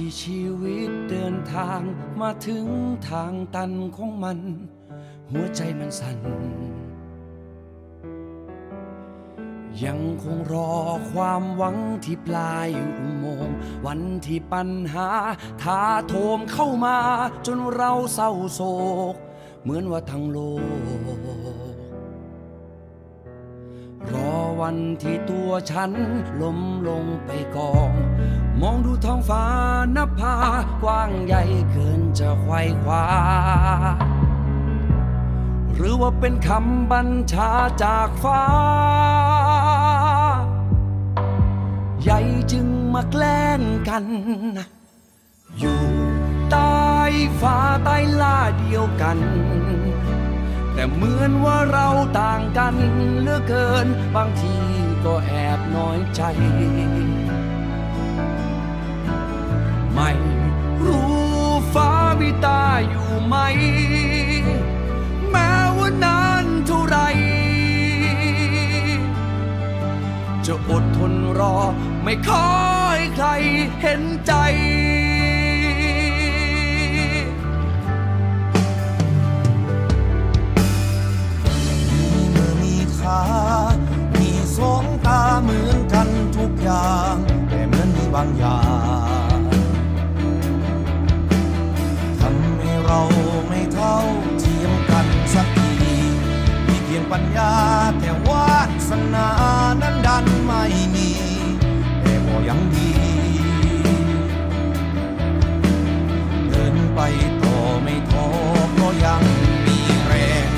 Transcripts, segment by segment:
ที่ชีวิตเดินทางมาถึงทางตันของมัน หัวใจมันสั่น ยังคงรอความหวังที่ปลายอุโมงค์วันที่ปัญหาถาโถมเข้ามาจนเราเศร้าโศก เหมือนว่าทั้งโลก รอวันที่ตัวฉันล้มลงไปกอง มองดูท้องฟ้านภากว้างใหญ่เกินจะไขว่คว้า หรือว่าเป็นคำบัญชาจากฟ้า ใหญ่จึงมาแกล้งกัน อยู่ใต้ฟ้าใต้ล่าเดียวกัน แต่เหมือนว่าเราต่างกันเหลือเกิน บางทีก็แอบน้อยใจ ไม่ รู้ฟ้ามีตาอยู่ไหม แม้ว่านานเท่าไร จะอดทนรอไม่ขอให้ใครเห็นใจมีมือมีขา เพียงปัญญาแต่วาสนานั้นดันไม่มี แต่ก็ยังดี เดินไปต่อไม่ท้อเพราะยังมีแรง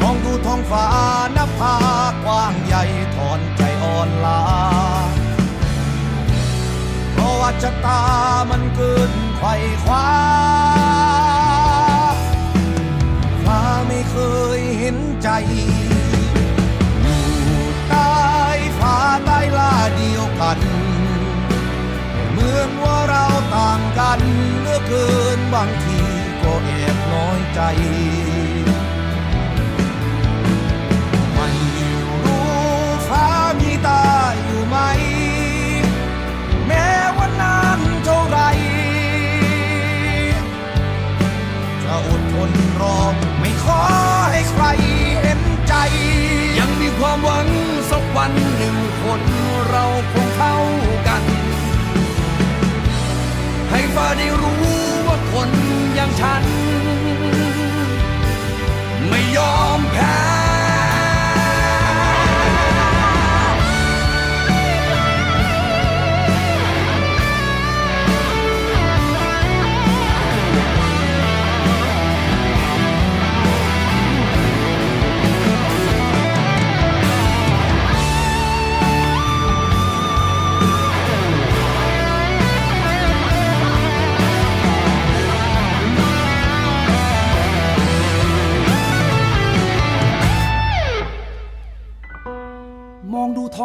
มองดูท้องฟ้านภากว้างใหญ่ถอนใจอ่อนล้าเพราะว่าชะตามันเกินไขว่คว้า กันเหลือเกินบางทีก็แอบน้อยใจ ไม่รู้ฟ้ามีตาอยู่ไหม แม้ว่านานเท่าไร จะอดทนรอไม่ขอให้ใครเห็นใจ ยังมีความหวังสักวันหนึ่งคนเราคงเข้ากัน ฉัน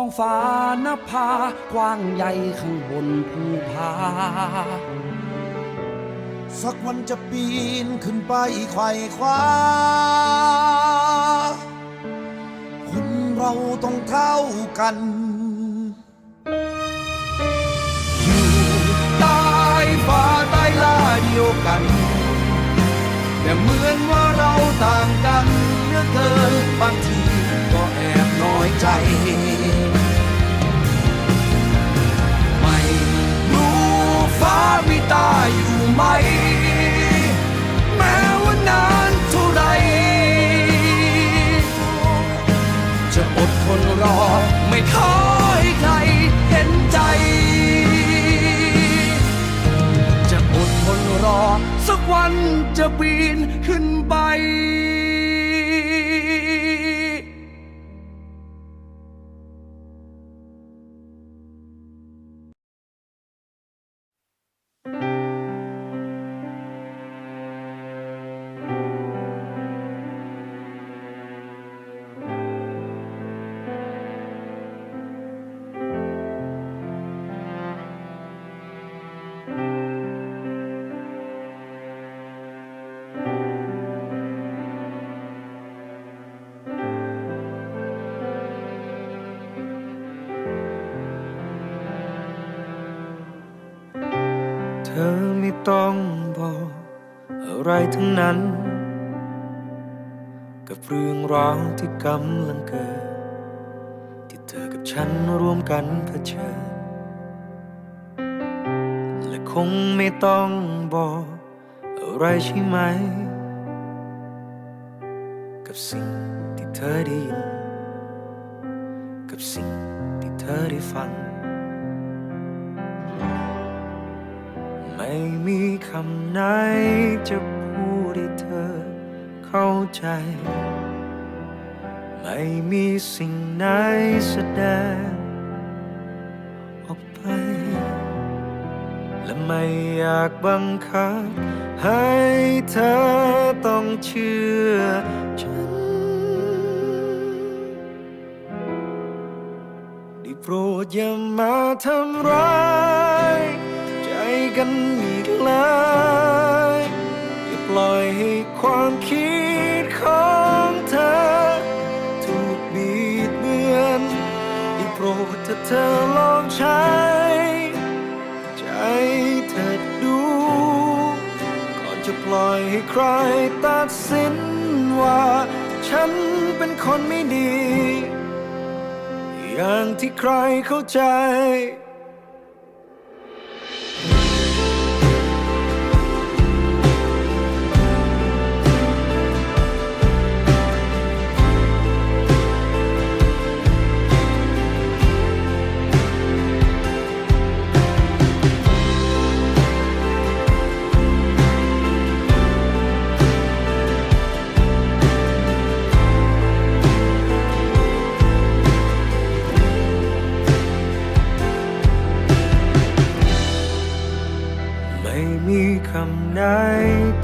องฟ้านภากว้างใหญ่ข้างบนภูผา สักวันจะปีนขึ้นไปไขว่คว้า คนเราต้องเท่ากัน อยู่ใต้ฟ้าใต้ล่าเดียวกัน แต่เหมือนว่าเราต่างกันเหลือเกินบางทีก็แอบน้อยใจ ไหมแม้ว่านานเท่าไรจะอดทนรอไม่ขอให้ใครเห็นใจ จะอดทนรอสักวันจะบิน ต้องบอกอะไรทั้งนั้น กับเรื่องราวที่กำลังเกิด ที่เธอกับฉันร่วมกันเผชิญและคงไม่ต้องบอกอะไรใช่ไหม กับสิ่งที่เธอได้ยิน กับสิ่งที่เธอได้ฟัง ม่มีคำไหนจะพูดให้เธอเข้าใจ ไม่มีสิ่งไหนแสดงออกไป และไม่อยากบังคับ ให้เธอต้องเชื่อฉันได้โปรดอย่ามาทำร้าย ใจกันอี เลย อย่าปล่อยให้ความคิดของเธอ ถูกบีดเบือนได้โปรดถ้าเธอลองใช้ ใจเธอดู ก่อนจะปล่อยให้ใครตัดสินว่า ฉันเป็นคนไม่ดี อย่างที่ใครเข้าใจ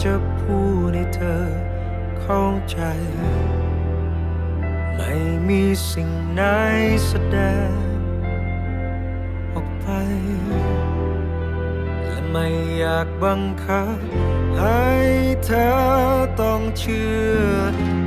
จะพูดให้เธอเข้าใจ ไม่มีสิ่งไหนแสดงออกไป และไม่อยากบังคับให้เธอต้องเชื่อ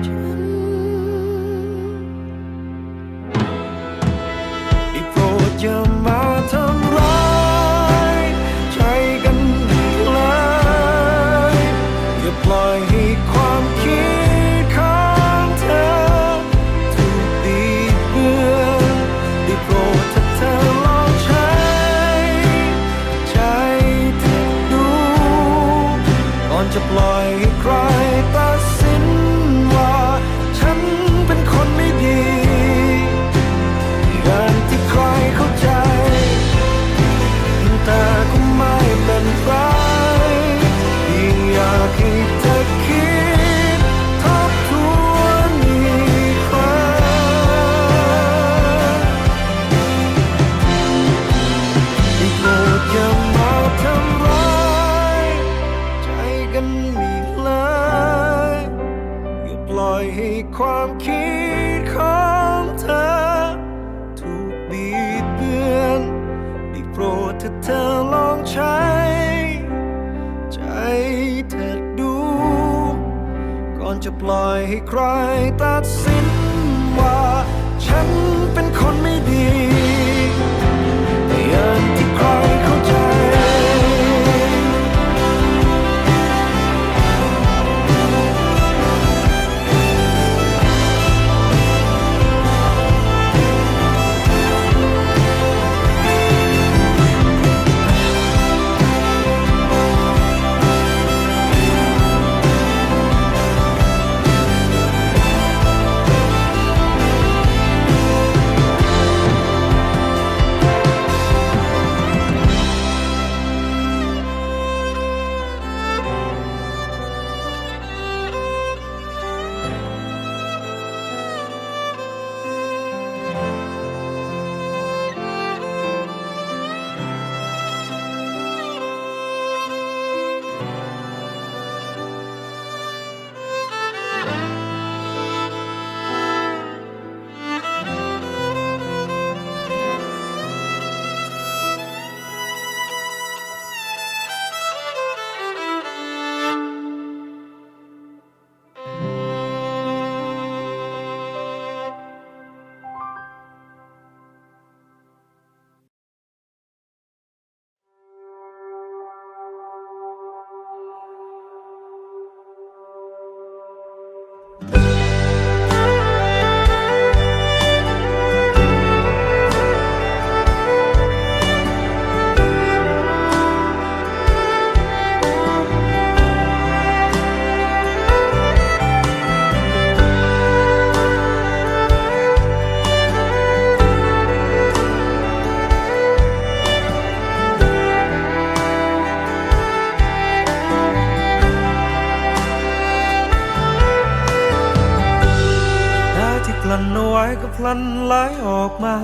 พลันไหลออกมา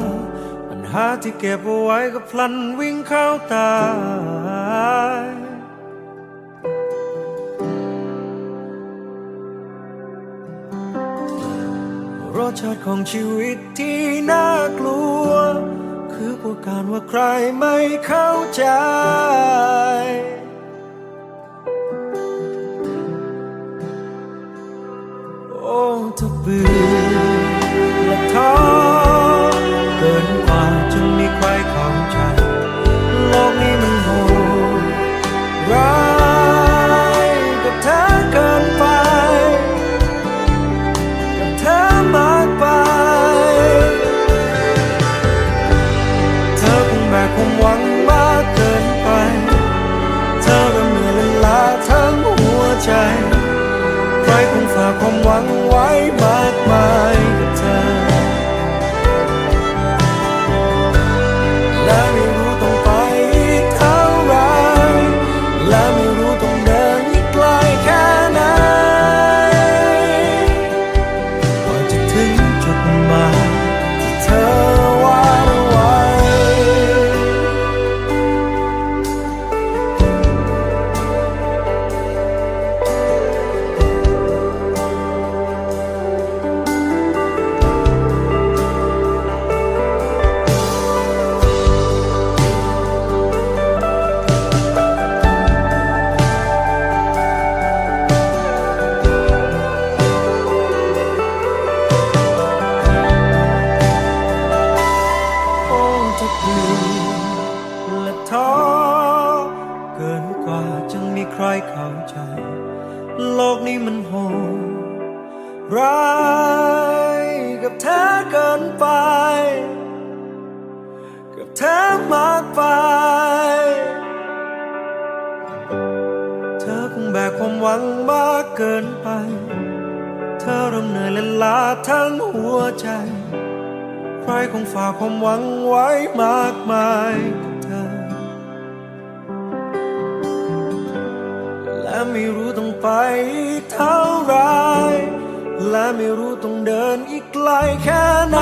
ปัญหาที่เก็บเอาไว้ก็พลันวิ่งเข้าตายรสชาติของชีวิตที่น่ากลัว คือพวกการว่าใครไม่เข้าใจ โอ้ถ้าเบื่อ ริ่มเหนื่อยและล้าทั้งหัวใจ ใครคงฝากความหวังไว้มากมายกับเธอ และไม่รู้ต้องไปเท่าไร และไม่รู้ต้องเดินอีกไกลแค่ไหน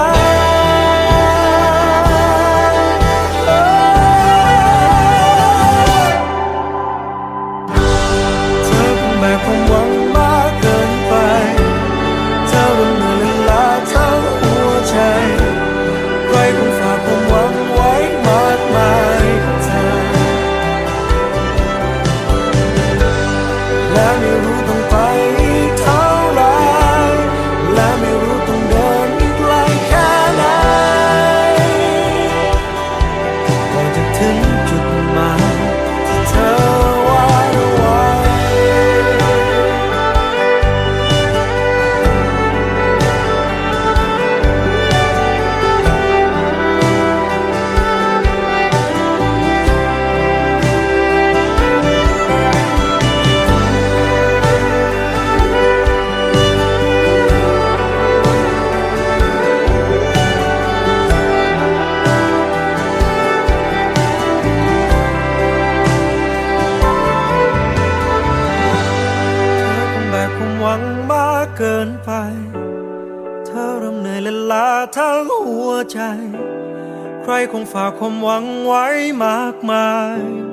ครคงฝากความหวังไว้มากมาย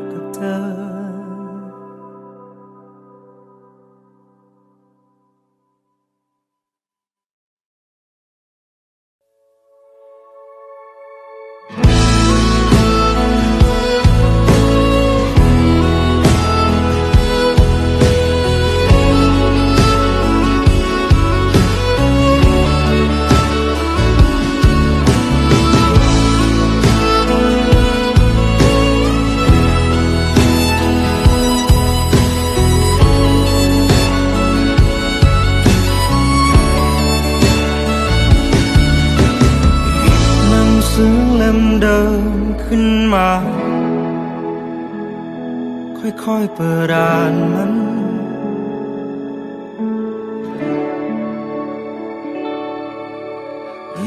ค่อยๆเปิดร้านมัน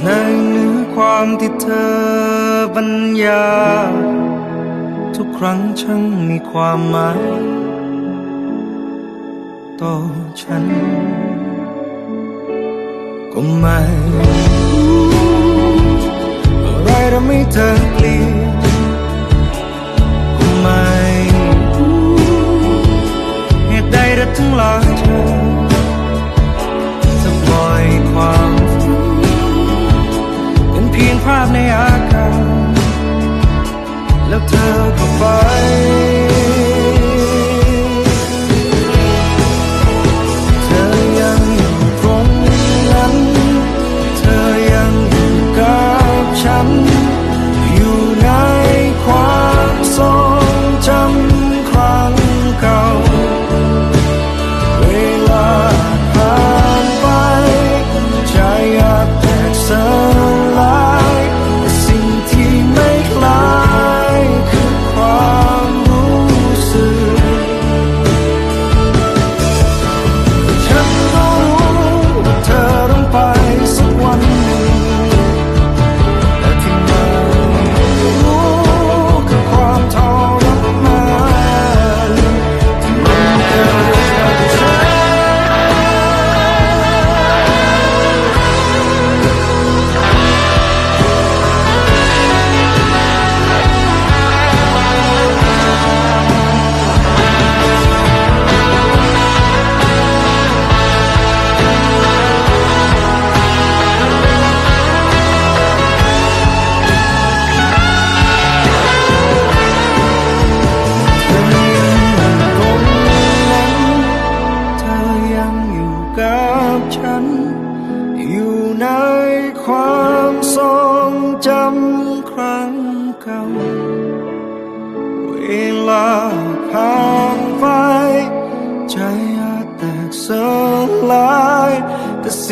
ในเนื้อความที่เธอบรรยา ทุกครั้งช่างมีความหมายต่อฉัน ก็ไม่อะไรทำให้เธอเปลี่ยน 从来。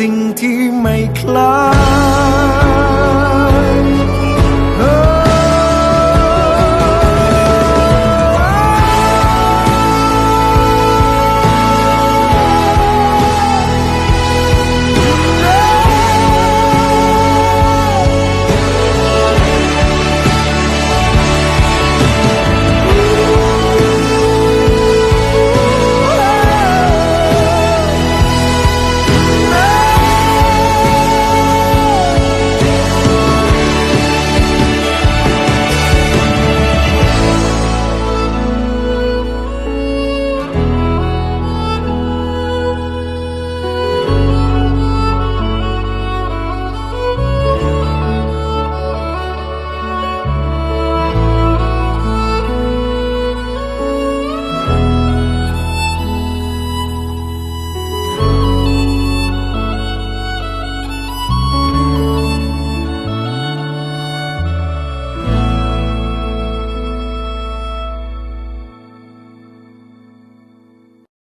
สิ่งที่ไม่คล้าย